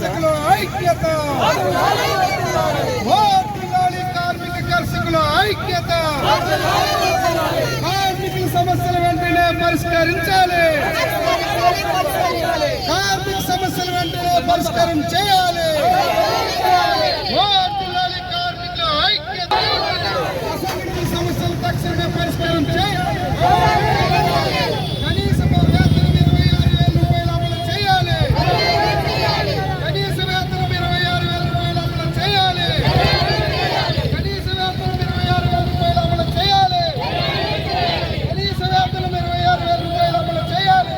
కర్షకుల ఐక్యత! వర్ధిల్లాలి కార్మిక కర్షకుల ఐక్యత! కార్మికుల సమస్యలు వెంటనే పరిష్కరించాలి! కార్మిక సమస్యలు వెంటనే పరిష్కారం చేయాలి వర్ధిల్లాలి కార్మికుల ఐక్యత అసంఘటిత సమస్యలు తక్షణమే పరిష్కారం చేయాలి కనీస వేతనం ఇరవై ఆరు వేల రూపాయలు అమలు చేయాలి కనీస వేతనం ఇరవై ఆరు వేల రూపాయలు అమలు చేయాలి కనీస వేతనం ఇరవై ఆరు వేల రూపాయలు అమలు చేయాలి కనీస వేతనం ఇరవై ఆరు వేల రూపాయలు అమలు చేయాలి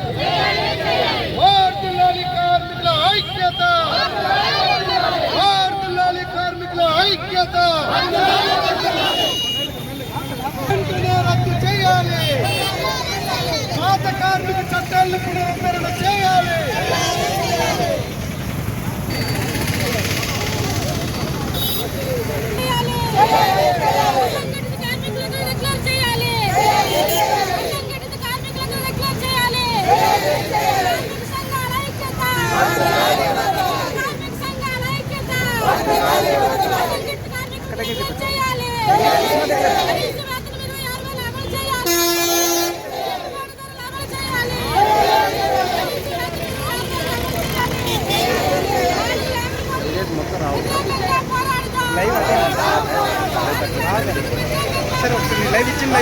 వార్డుల్లాలి కార్మికుల ఐక్యత వార్డుల్లాలి కార్మికుల ఐక్యత వెంటనే రద్దు చేయాలి పాత కార్మిక చట్టాలను పునరుద్ధరణ చేయాలి అసంఘటిత కార్మికులను రెగ్యులర్ చేయాలి అసంఘటిత కార్మికులను రెగ్యులర్ చేయాలి కార్మిక సంఘాల ఐక్యత కార్మిక సంఘాల ఐక్యత అసంఘటిత కార్మికులను రెగ్యులర్ చేయాలి కనీస వేతనం ఇరవై ఆరు వేలు అమలు చేయాలి పెట్టుబడి ధరలు అమలు చేయాలి కనీస వేతనం ఇరవై ఆరు వేలు అమలు చేయాలి వ్యతిరేకంగా పోరాడదాం సరే ఒకసారి లైవ్ ఇచ్చిన లైవ్ ఇచ్చిన లైవ్ డిబేట్స్ నిర్వహించాలి నాలుగు లాభం కోట్లకు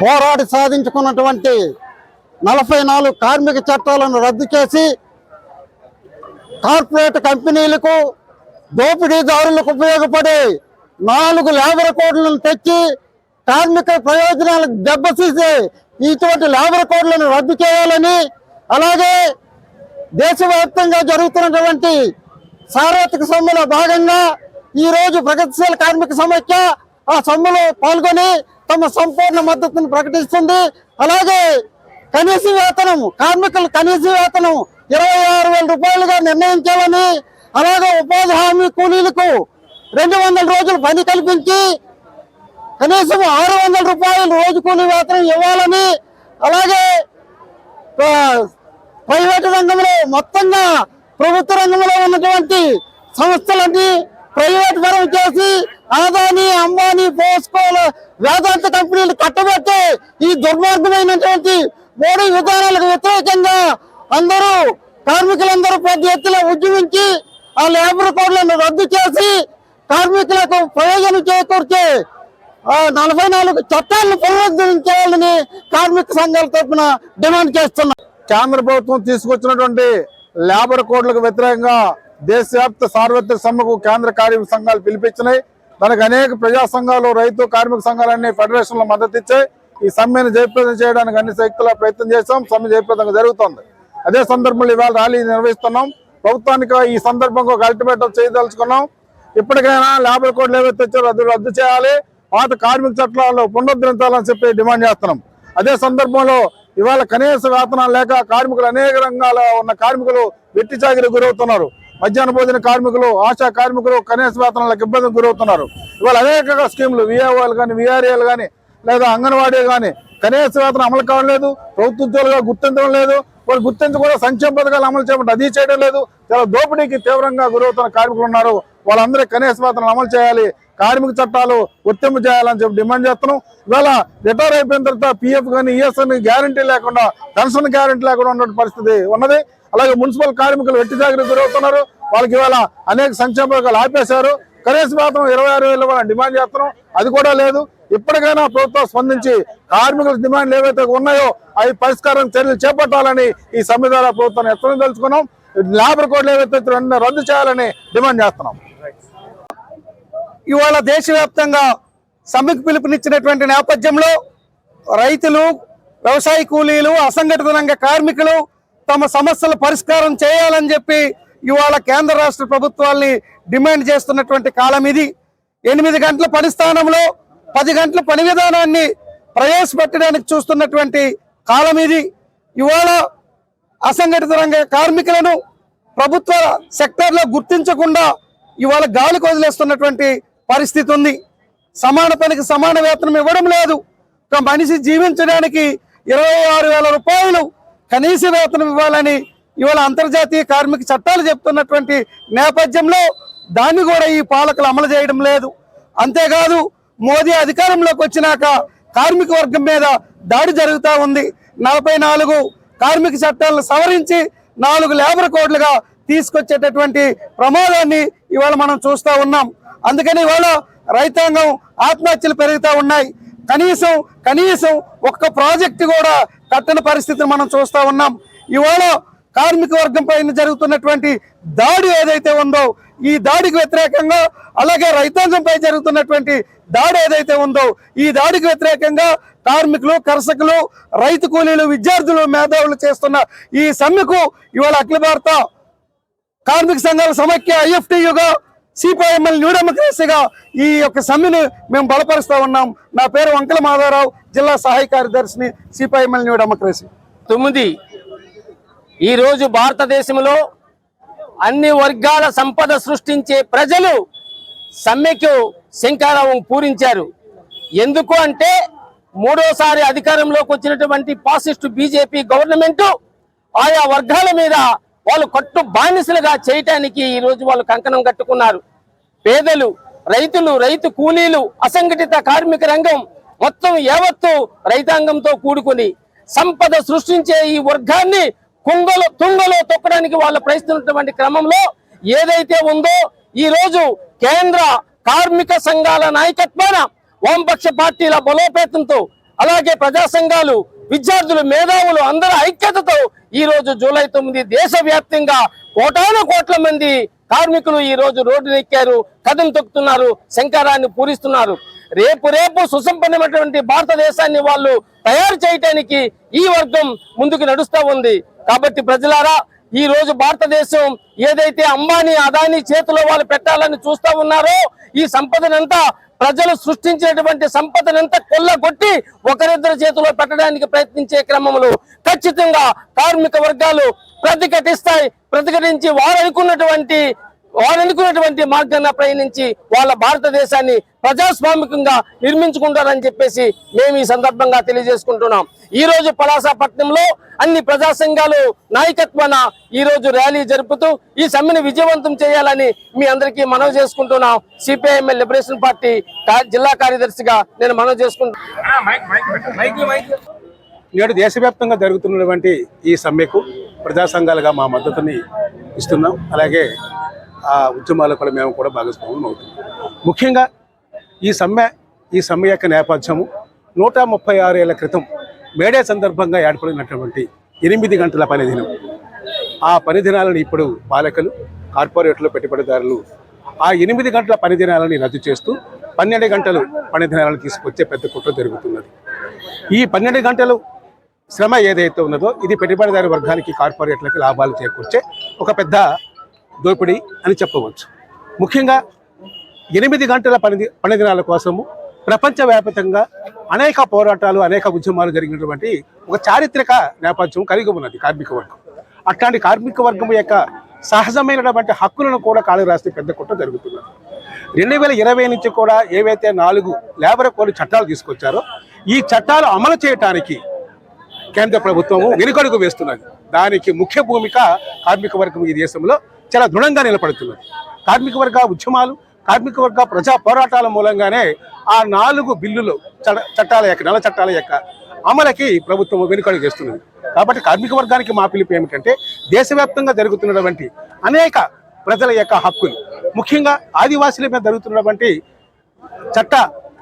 పోరాడి సాధించుకున్నటువంటి నలభై నాలుగు కార్మిక చట్టాలను రద్దు చేసి కార్పొరేట్ కంపెనీలకు దోపిడీదారులకు ఉపయోగపడే నాలుగు లేబర్ కోడ్లను తెచ్చి కార్మిక ప్రయోజనాలకు దెబ్బతీసే ఇటువంటి లేబర్ కోడ్లను రద్దు చేయాలని అలాగే దేశవ్యాప్తంగా జరుగుతున్నటువంటి సార్వత్రిక సమ్మెలో భాగంగా ఈరోజు ప్రగతిశీల కార్మిక సమైక్య ఆ సమ్మెలో పాల్గొని తమ సంపూర్ణ మద్దతును ప్రకటిస్తుంది. అలాగే కనీస వేతనం కార్మికులు కనీస వేతనం ఇరవై ఆరు వేల రూపాయలుగా నిర్ణయించాలని అలాగే ఉపాధి హామీ కూలీలకు రెండు వందల రోజులు పని కల్పించి కనీసం ఆరు వందల రూపాయలు రోజు కూలీ వేతనం ఇవ్వాలని అలాగే ప్రైవేటు రంగంలో మొత్తంగా ప్రభుత్వ రంగంలో ఉన్నటువంటి సంస్థలన్నీ ప్రైవేట్ పరం చేసి ఆదాని అంబానీ పోస్కోలు వేదాంత కంపెనీలు కట్టబెట్టి ఈ దుర్మార్గమైనటువంటి మోడీ విధానాలకు వ్యతిరేకంగా అందరూ కార్మికులందరూ పెద్ద ఎత్తున ఉద్యమించి ఆ లేబర్ కోడ్లను రద్దు చేసి కార్మికులకు ప్రయోజనం చేకూర్చే నలభై నాలుగు చట్టాలను పునరుద్ధరించాలని కార్మిక సంఘాల తరఫున డిమాండ్ చేస్తున్నాం కేంద్ర ప్రభుత్వం తీసుకొచ్చినటువంటి లేబర్ కోడ్లకు వ్యతిరేకంగా దేశవ్యాప్త సార్వత్రిక సమ్మెకు కేంద్ర కార్మిక సంఘాలు పిలిపించినాయి. దానికి అనేక ప్రజా సంఘాలు రైతు కార్మిక సంఘాలన్నీ ఫెడరేషన్లో మద్దతు ఇచ్చాయి. ఈ సమ్మెను జయప్రదం చేయడానికి అన్ని శక్తుల ప్రయత్నం చేశాం. సమ్మె జయప్రదంగా జరుగుతోంది. అదే సందర్భంలో ఇవాళ ర్యాలీ నిర్వహిస్తున్నాం. ప్రభుత్వానికి ఈ సందర్భంగా ఒక అల్టిమేటం చేయదలుచుకున్నాం. ఇప్పటికైనా లేబర్ కోడ్లు ఏవైతే తెచ్చారో రద్దు రద్దు చేయాలి. పాత కార్మిక చట్టాలను పునరుద్ధరించాలని చెప్పి డిమాండ్ చేస్తున్నాం. అదే సందర్భంలో ఇవాళ కనీస వేతనాలు లేక కార్మికులు అనేక రంగాల ఉన్న కార్మికులు వెట్టి చాకిరి గురవుతున్నారు. మధ్యాహ్న భోజన కార్మికులు ఆశా కార్మికులు కనీస వేతనాలకు ఇబ్బందికి గురవుతున్నారు. ఇవాళ అనేక స్కీములు విఏఓలు కానీ విఆర్ఏలు కానీ లేదా అంగన్వాడీ కానీ కనీస వేతనం అమలు కావడం ప్రభుత్వ ఉద్యోగులుగా గుర్తించడం లేదు వాళ్ళు గుర్తించి కూడా సంక్షేమ పథకాలు అమలు చేయడం అది చేయడం లేదు. చాలా దోపిడీకి తీవ్రంగా గురవుతున్న కార్మికులు ఉన్నారు. వాళ్ళందరూ కనీస వేతనం అమలు చేయాలి కార్మిక చట్టాలు వర్తింపు చేయాలని చెప్పి డిమాండ్ చేస్తున్నాం. ఇవాళ రిటైర్ అయిపోయిన తర్వాత పిఎఫ్ కానీ ఈఎస్ఎన్ గ్యారంటీ లేకుండా పెన్షన్ గ్యారంటీ లేకుండా ఉన్న పరిస్థితి ఉన్నది. అలాగే మున్సిపల్ కార్మికులు వెట్టి జాగ్రత్త గురవుతున్నారు. వాళ్ళకి ఇవాళ అనేక సంక్షేమ పథకాలు ఆపేశారు. కనీస మాత్రం ఇరవై ఆరు వేలు కూడా డిమాండ్ చేస్తున్నాం. అది కూడా లేదు. ఇప్పటికైనా ప్రభుత్వం స్పందించి కార్మికుల డిమాండ్లు ఏవైతే ఉన్నాయో అవి పరిష్కారం చర్యలు చేపట్టాలని ఈ సమ్మె ద్వారా ప్రభుత్వాన్ని ఎత్తడం తెలుసుకున్నాం. లేబర్ కోడ్లు ఏవైతే రద్దు చేయాలని డిమాండ్ చేస్తున్నాం. ఇవాళ దేశవ్యాప్తంగా సమ్మెకు పిలుపునిచ్చినటువంటి నేపథ్యంలో రైతులు వ్యవసాయ కూలీలు అసంఘటిత రంగ కార్మికులు తమ సమస్యల పరిష్కారం చేయాలని చెప్పి ఇవాళ కేంద్ర రాష్ట్ర ప్రభుత్వాల్ని డిమాండ్ చేస్తున్నటువంటి కాలం ఇది. ఎనిమిది గంటల పని స్థానంలో పది గంటల పని విధానాన్ని ప్రవేశపెట్టడానికి చూస్తున్నటువంటి కాలం ఇది. ఇవాళ అసంఘటిత రంగ కార్మికులను ప్రభుత్వ సెక్టార్లో గుర్తించకుండా ఇవాళ గాలికి వదిలేస్తున్నటువంటి పరిస్థితి ఉంది. సమాన పనికి సమాన వేతనం ఇవ్వడం లేదు. ఒక మనిషి జీవించడానికి ఇరవై ఆరు వేల రూపాయలు కనీస వేతనం ఇవ్వాలని ఇవాళ అంతర్జాతీయ కార్మిక చట్టాలు చెప్తున్నటువంటి నేపథ్యంలో దాన్ని కూడా ఈ పాలకులు అమలు చేయడం లేదు. అంతేకాదు మోదీ అధికారంలోకి వచ్చినాక కార్మిక వర్గం మీద దాడి జరుగుతూ ఉంది. నలభై నాలుగు కార్మిక చట్టాలను సవరించి నాలుగు లేబర్ కోడ్లుగా తీసుకొచ్చేటటువంటి ప్రమాదాన్ని ఇవాళ మనం చూస్తూ ఉన్నాం. అందుకని ఇవాళ రైతాంగం ఆత్మహత్యలు పెరుగుతూ ఉన్నాయి. కనీసం కనీసం ఒక్క ప్రాజెక్టు కూడా కట్టని పరిస్థితిని మనం చూస్తూ ఉన్నాం. ఇవాళ కార్మిక వర్గం పైన జరుగుతున్నటువంటి దాడి ఏదైతే ఉందో ఈ దాడికి వ్యతిరేకంగా అలాగే రైతాంగంపై జరుగుతున్నటువంటి దాడి ఏదైతే ఉందో ఈ దాడికి వ్యతిరేకంగా కార్మికులు కర్షకులు రైతు కూలీలు విద్యార్థులు మేధావులు చేస్తున్న ఈ సమ్మెకు ఇవాళ అఖిల భారత కార్మిక సంఘాల సమైక్య ఐఎఫ్టీయుగా సిపిఐఎంఎల్ న్యూ డెమోక్రసీగా ఈ యొక్క సమ్మెను మేము బలపరుస్తూ ఉన్నాం. నా పేరు వంకల మాధవరావు జిల్లా సహాయ కార్యదర్శిని సిపిఐఎంఎల్ న్యూ డెమోక్రసీ తొమ్మిది ఈరోజు భారతదేశంలో అన్ని వర్గాల సంపద సృష్టించే ప్రజలు సమ్మెకు శంకారావం పూరించారు. ఎందుకు అంటే మూడోసారి అధికారంలోకి వచ్చినటువంటి పాసిస్ట్ బీజేపీ గవర్నమెంటు ఆయా వర్గాల మీద వాళ్ళు కట్టు బానిసలుగా చేయటానికి ఈ రోజు వాళ్ళు కంకణం కట్టుకున్నారు. పేదలు రైతులు రైతు కూలీలు అసంఘటిత కార్మిక రంగం మొత్తం యావత్తు రైతాంగంతో కూడుకుని సంపద సృష్టించే ఈ వర్గాన్ని కుంగలో తుంగలో తొక్కడానికి వాళ్ళు ప్రయత్నిస్తున్నటువంటి క్రమంలో ఏదైతే ఉందో ఈ రోజు కేంద్ర కార్మిక సంఘాల నాయకత్వాన వామపక్ష పార్టీల బలోపేతంతో అలాగే ప్రజా సంఘాలు విద్యార్థులు మేధావులు అందరి ఐక్యతతో ఈ రోజు జూలై తొమ్మిది దేశవ్యాప్తంగా కోటాను కోట్ల మంది కార్మికులు ఈ రోజు రోడ్డు ఎక్కారు కథం తొక్కుతున్నారు శంకరాన్ని పూరిస్తున్నారు. రేపు రేపు సుసంపన్నమైనటువంటి భారతదేశాన్ని వాళ్ళు తయారు చేయటానికి ఈ వర్గం ముందుకు నడుస్తూ ఉంది. కాబట్టి ప్రజలారా ఈ రోజు భారతదేశం ఏదైతే అంబానీ అదానీ చేతిలో వాళ్ళు పెట్టాలని చూస్తా ఉన్నారో ఈ సంపదనంతా ప్రజలు సృష్టించినటువంటి సంపదనంతా కొల్లగొట్టి ఒకరిద్దరి చేతిలో పెట్టడానికి ప్రయత్నించే క్రమంలో ఖచ్చితంగా కార్మిక వర్గాలు ప్రతిఘటిస్తాయి ప్రతిఘటించి వారు అనుకున్నటువంటి వారు అనుకున్నటువంటి మార్గాన్ని ప్రయాణించి వాళ్ళ భారతదేశాన్ని ప్రజాస్వామికంగా నిర్మించుకుంటారని చెప్పేసి మేము ఈ సందర్భంగా తెలియజేసుకుంటున్నాం. ఈ రోజు పలాసపట్నంలో అన్ని ప్రజా సంఘాలు నాయకత్వాన ఈ రోజు ర్యాలీ జరుపుతూ ఈ సమ్మెను విజయవంతం చేయాలని మీ అందరికీ మనవి చేసుకుంటున్నాం. సిపిఐఎంఎల్ లిబరేషన్ పార్టీ కా- జిల్లా కార్యదర్శిగా నేను మనవి చేసుకుంటున్నాను నేడు దేశవ్యాప్తంగా జరుగుతున్నటువంటి ఈ సమ్మెకు ప్రజా సంఘాలుగా మా మద్దతుని ఇస్తున్నాం. అలాగే ఆ ఉద్యమాలకు కూడా మేము కూడా భాగస్వామ్యం అవుతుంది ముఖ్యంగా ఈ సమ్మె ఈ సమ్మె యొక్క నేపథ్యము నూట ముప్పై ఆరు ఏళ్ళ క్రితం మేడే సందర్భంగా ఏర్పడినటువంటి ఎనిమిది గంటల పనిదినం ఆ పనిదినాలను ఇప్పుడు పాలకులు కార్పొరేట్లు పెట్టుబడిదారులు ఆ ఎనిమిది గంటల పనిదినాలని రద్దు చేస్తూ పన్నెండు గంటలు పని దినాలను తీసుకొచ్చే పెద్ద కుట్ర జరుగుతున్నది. ఈ పన్నెండు గంటలు శ్రమ ఏదైతే ఉన్నదో ఇది పెట్టుబడిదారు వర్గానికి కార్పొరేట్లకి లాభాలు చేకూర్చే ఒక పెద్ద దోపిడీ అని చెప్పవచ్చు. ముఖ్యంగా ఎనిమిది గంటల పని పనిదినాల కోసము ప్రపంచవ్యాప్తంగా అనేక పోరాటాలు అనేక ఉద్యమాలు జరిగినటువంటి ఒక చారిత్రక నేపథ్యం కలిగి ఉన్నది కార్మిక వర్గం. అట్లాంటి కార్మిక వర్గం యొక్క సహజమైనటువంటి హక్కులను కూడా కాలు రాస్తే పెద్ద కుట్ర జరుగుతున్నది. రెండు వేల ఇరవై నుంచి కూడా ఏవైతే నాలుగు లేబర్ కోడ్ చట్టాలు తీసుకొచ్చారో ఈ చట్టాలు అమలు చేయటానికి కేంద్ర ప్రభుత్వము వెనుకడుగు వేస్తున్నది. దానికి ముఖ్య భూమిక కార్మిక వర్గం ఈ దేశంలో చాలా దృఢంగా నిలబడుతున్నది కార్మిక వర్గ ఉద్యమాలు కార్మిక వర్గ ప్రజా పోరాటాల మూలంగానే ఆ నాలుగు బిల్లులు చట్టాల యొక్క నల్ల చట్టాల యొక్క అమలకి ప్రభుత్వం వెనుకడుగు చేస్తున్నది కాబట్టి కార్మిక వర్గానికి మా పిలుపు ఏమిటంటే దేశవ్యాప్తంగా జరుగుతున్నటువంటి అనేక ప్రజల యొక్క హక్కులు ముఖ్యంగా ఆదివాసీల మీద జరుగుతున్నటువంటి చట్ట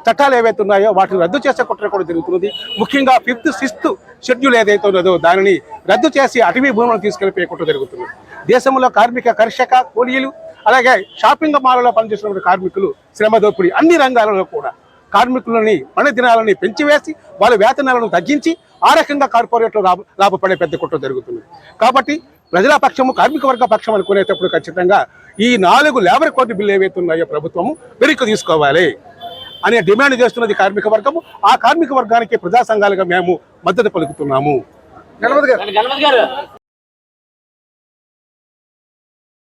చట్టాలు ఏవైతే ఉన్నాయో వాటిని రద్దు చేసే కుట్ర కూడా జరుగుతున్నది. ముఖ్యంగా ఫిఫ్త్ సిక్స్త్ షెడ్యూల్ ఏదైతే ఉన్నదో దానిని రద్దు చేసి అటవీ భూములను తీసుకెళ్ళిపోయే కుట్ర జరుగుతుంది దేశంలో కార్మిక కర్షక కూలీలు అలాగే షాపింగ్ మాల్లో పనిచేస్తున్న కార్మికులు శ్రమ దోపిడీ అన్ని రంగాలలో కూడా కార్మికులని పని దినాలని పెంచివేసి వాళ్ళ వేతనాలను తగ్గించి ఆ రకంగా కార్పొరేట్లు లాభ లాభపడే పెద్ద కుట్ర జరుగుతుంది. కాబట్టి ప్రజల పక్షము కార్మిక వర్గ పక్షం అనుకునేటప్పుడు ఖచ్చితంగా ఈ నాలుగు లేబర్ కోడ్ బిల్లు ఏవైతే ఉన్నాయో ప్రభుత్వము వెనక్కి తీసుకోవాలి అనే డిమాండ్ చేస్తున్నది కార్మిక వర్గము. ఆ కార్మిక వర్గానికి ప్రజా సంఘాలుగా మేము మద్దతు పలుకుతున్నాము.